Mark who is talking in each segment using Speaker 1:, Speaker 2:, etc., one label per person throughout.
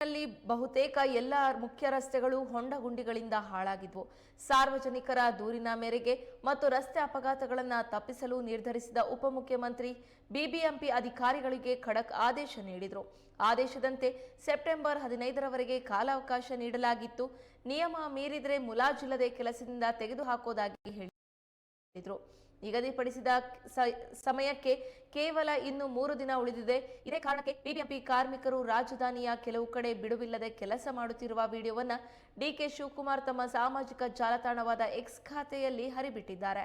Speaker 1: ನಲ್ಲಿ ಬಹುತೇಕ ಎಲ್ಲ ಮುಖ್ಯ ರಸ್ತೆಗಳು ಹೊಂಡ ಗುಂಡಿಗಳಿಂದ ಹಾಳಾಗಿದ್ವು. ಸಾರ್ವಜನಿಕರ ದೂರಿನ ಮೇರೆಗೆ ಮತ್ತು ರಸ್ತೆ ಅಪಘಾತಗಳನ್ನು ತಪ್ಪಿಸಲು ನಿರ್ಧರಿಸಿದ ಉಪಮುಖ್ಯಮಂತ್ರಿ, ಬಿಬಿಎಂಪಿ ಅಧಿಕಾರಿಗಳಿಗೆ ಖಡಕ್ ಆದೇಶ ನೀಡಿದರು. ಆದೇಶದಂತೆ ಸೆಪ್ಟೆಂಬರ್ ಹದಿನೈದರವರೆಗೆ ಕಾಲಾವಕಾಶ ನೀಡಲಾಗಿತ್ತು. ನಿಯಮ ಮೀರಿದರೆ ಮುಲಾಜಿಲ್ಲದೆ ಕೆಲಸದಿಂದ ತೆಗೆದುಹಾಕೋದಾಗಿ ಹೇಳಿದ್ರು. ನಿಗದಿಪಡಿಸಿದ ಸಮಯಕ್ಕೆ ಕೇವಲ ಇನ್ನು ಮೂರು ದಿನ ಉಳಿದಿದೆ. ಇದೇ ಕಾರಣಕ್ಕೆ ಬಿಬಿಎಂಪಿ ಕಾರ್ಮಿಕರು ರಾಜಧಾನಿಯ ಕೆಲವು ಕಡೆ ಬಿಡುವಿಲ್ಲದೆ ಕೆಲಸ ಮಾಡುತ್ತಿರುವ ವಿಡಿಯೋವನ್ನು ಡಿಕೆ ಶಿವಕುಮಾರ್ ತಮ್ಮ ಸಾಮಾಜಿಕ ಜಾಲತಾಣವಾದ ಎಕ್ಸ್ ಖಾತೆಯಲ್ಲಿ ಹರಿಬಿಟ್ಟಿದ್ದಾರೆ.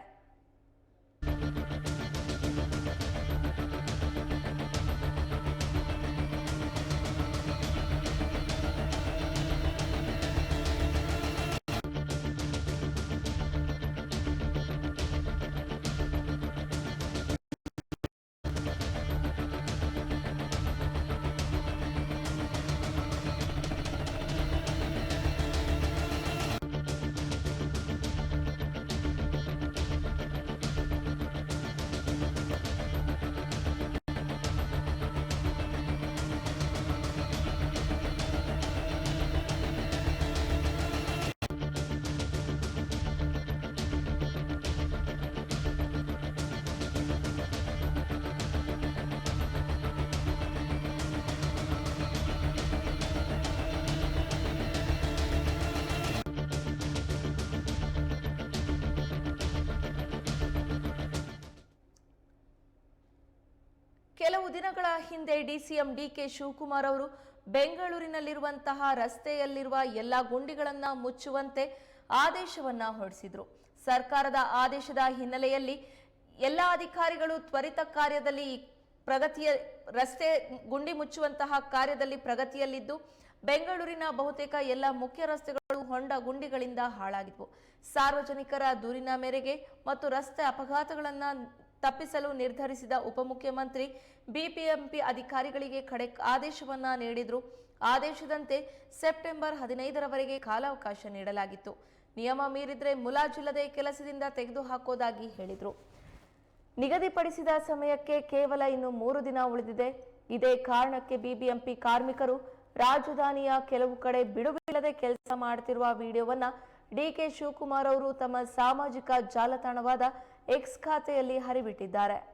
Speaker 1: ಕೆಲವು ದಿನಗಳ ಹಿಂದೆ ಡಿಸಿಎಂ ಡಿಕೆ ಶಿವಕುಮಾರ್ ಅವರು ಬೆಂಗಳೂರಿನಲ್ಲಿರುವಂತಹ ರಸ್ತೆಯಲ್ಲಿರುವ ಎಲ್ಲ ಗುಂಡಿಗಳನ್ನ ಮುಚ್ಚುವಂತೆ ಆದೇಶವನ್ನ ಹೊರಡಿಸಿದ್ರು. ಸರ್ಕಾರದ ಆದೇಶದ ಹಿನ್ನೆಲೆಯಲ್ಲಿ ಎಲ್ಲ ಅಧಿಕಾರಿಗಳು ತ್ವರಿತ ಕಾರ್ಯದಲ್ಲಿ ಪ್ರಗತಿಯ ರಸ್ತೆ ಗುಂಡಿ ಮುಚ್ಚುವಂತಹ ಕಾರ್ಯದಲ್ಲಿ ಪ್ರಗತಿಯಲ್ಲಿದ್ದು, ಬೆಂಗಳೂರಿನ ಬಹುತೇಕ ಎಲ್ಲ ಮುಖ್ಯ ರಸ್ತೆಗಳು ಹೊಂಡ ಗುಂಡಿಗಳಿಂದ ಹಾಳಾಗಿದ್ವು. ಸಾರ್ವಜನಿಕರ ದೂರಿನ ಮೇರೆಗೆ ಮತ್ತು ರಸ್ತೆ ಅಪಘಾತಗಳನ್ನ ತಪ್ಪಿಸಲು ನಿರ್ಧರಿಸಿದ ಉಪಮುಖ್ಯಮಂತ್ರಿ ಬಿಬಿಎಂಪಿ ಅಧಿಕಾರಿಗಳಿಗೆ ಕಡೆ ಆದೇಶವನ್ನ ನೀಡಿದ್ರು. ಆದೇಶದಂತೆ ಸೆಪ್ಟೆಂಬರ್ ಹದಿನೈದರವರೆಗೆ ಕಾಲಾವಕಾಶ ನೀಡಲಾಗಿತ್ತು. ನಿಯಮ ಮೀರಿದ್ರೆ ಮುಲಾಜಿಲ್ಲದೆ ಕೆಲಸದಿಂದ ತೆಗೆದುಹಾಕೋದಾಗಿ ಹೇಳಿದ್ರು. ನಿಗದಿಪಡಿಸಿದ ಸಮಯಕ್ಕೆ ಕೇವಲ ಇನ್ನು ಮೂರು ದಿನ ಉಳಿದಿದೆ. ಇದೇ ಕಾರಣಕ್ಕೆ ಬಿಬಿಎಂಪಿ ಕಾರ್ಮಿಕರು ರಾಜಧಾನಿಯ ಕೆಲವು ಕಡೆ ಬಿಡುವಿಲ್ಲದೆ ಕೆಲಸ ಮಾಡುತ್ತಿರುವ ವಿಡಿಯೋವನ್ನ ಡಿಕೆ ಶಿವಕುಮಾರ್ ಅವರು ತಮ್ಮ ಸಾಮಾಜಿಕ ಜಾಲತಾಣವಾದ ಎಕ್ಸ್ ಖಾತೆಯಲ್ಲಿ ಹರಿಬಿಟ್ಟಿದ್ದಾರೆ.